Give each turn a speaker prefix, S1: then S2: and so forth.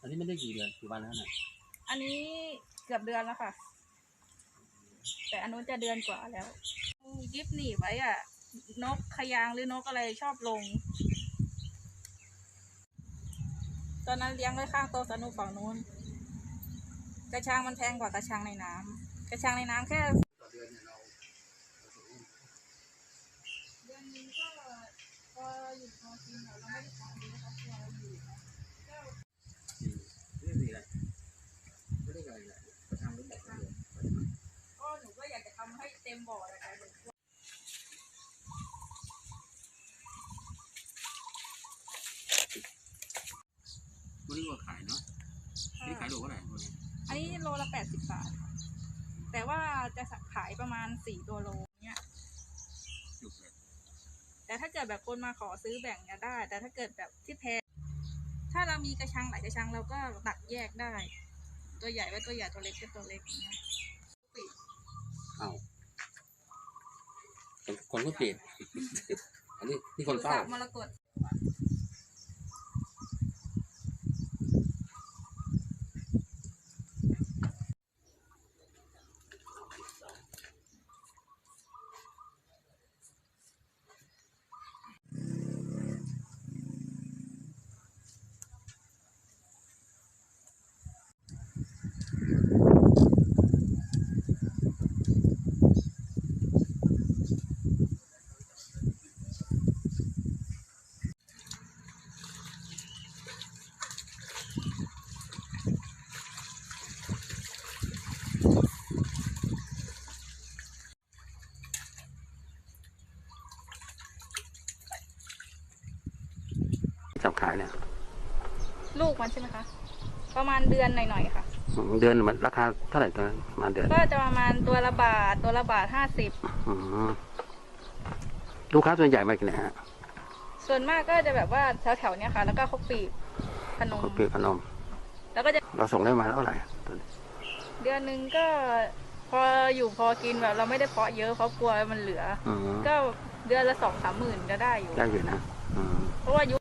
S1: อันนี้ไม่ได้กี่เดือนกี่วันแล้วน่ะ
S2: อันนี้เกือบเดือนแล้วค่ะ แต่อันนู้นจะเดือนกว่าแล้วยิบหนีบไว้อะ นกขยางหรือนกอะไรชอบลง ตอนนั้นเลี้ยงไว้ข้างโต๊ะสนุกฝั่งนู้น กระชังมันแพงกว่ากระชังในน้ำกระชังในน้ำแค่
S1: ต่อเดือนเนี่ยเรา
S2: เดือนนึงก็พออยู่พอกินเราไม่ได้ของเยอะครับเราอยู่
S1: ไม่ได้อะไรไม่ได้อะไรเลยประชังรู้บอกเลย
S2: ก็หนูก็อยากจะทำให้ เต็มบ่อเลยค่ะ
S1: ไม่ได้ว่าขายเนาะนี่ขายโลเท่าไหร่ตัวนี้
S2: อันนี้โลละแปดสิบบาทค่ะแต่ว่าจะขายประมาณสี่ตัวโลเนี่ย
S1: จุกเลย
S2: แต่ถ้าเกิดแบบคนมาขอซื้อแบ่งเนี่ยได้ แต่ถ้าเกิดแบบที่แพงถ้าเรามีกระชังหลายกระชังเราก็ตักแยกได้ ตัวใหญ่ไว้ตัวใหญ่ตัวเล็กก็ตัวเล็กอย่างเงี้ย
S1: เอา คนก็เปลี่ยนอันนี้นี่คนเฝ้า
S2: มรกตา
S1: ยเนี่ย
S2: ลูกมันใช่ไหมคะ ประมาณเดือนหน่อยๆค่ะ
S1: อืมเดือนมันราคาเท่าไหร่ตัวนั้นประมาณเดือน
S2: ก็จะประมาณตัวละบาทตัวละบาทห้าสิบ
S1: อืมลูกค้าส่วนใหญ่มากี่ไหนฮะ
S2: ส่วนมากก็จะแบบว่าแถวๆเนี้ยค่ะ แล้วก็เขาปีบพนม
S1: คนเปลี่ยนพนม
S2: แล้วก็จะ
S1: เราส่งได้มาเท่าไหร่ตัวนี้
S2: เดือนหนึ่งก็พออยู่พอกินแบบเราไม่ได้เพาะเยอะเพราะกลัวมันเหลือ
S1: อืม
S2: ก็เดือนละสองสามหมื่นก็ได้อยู่
S1: ได้อยู่นะอืม
S2: เพราะว่ายุค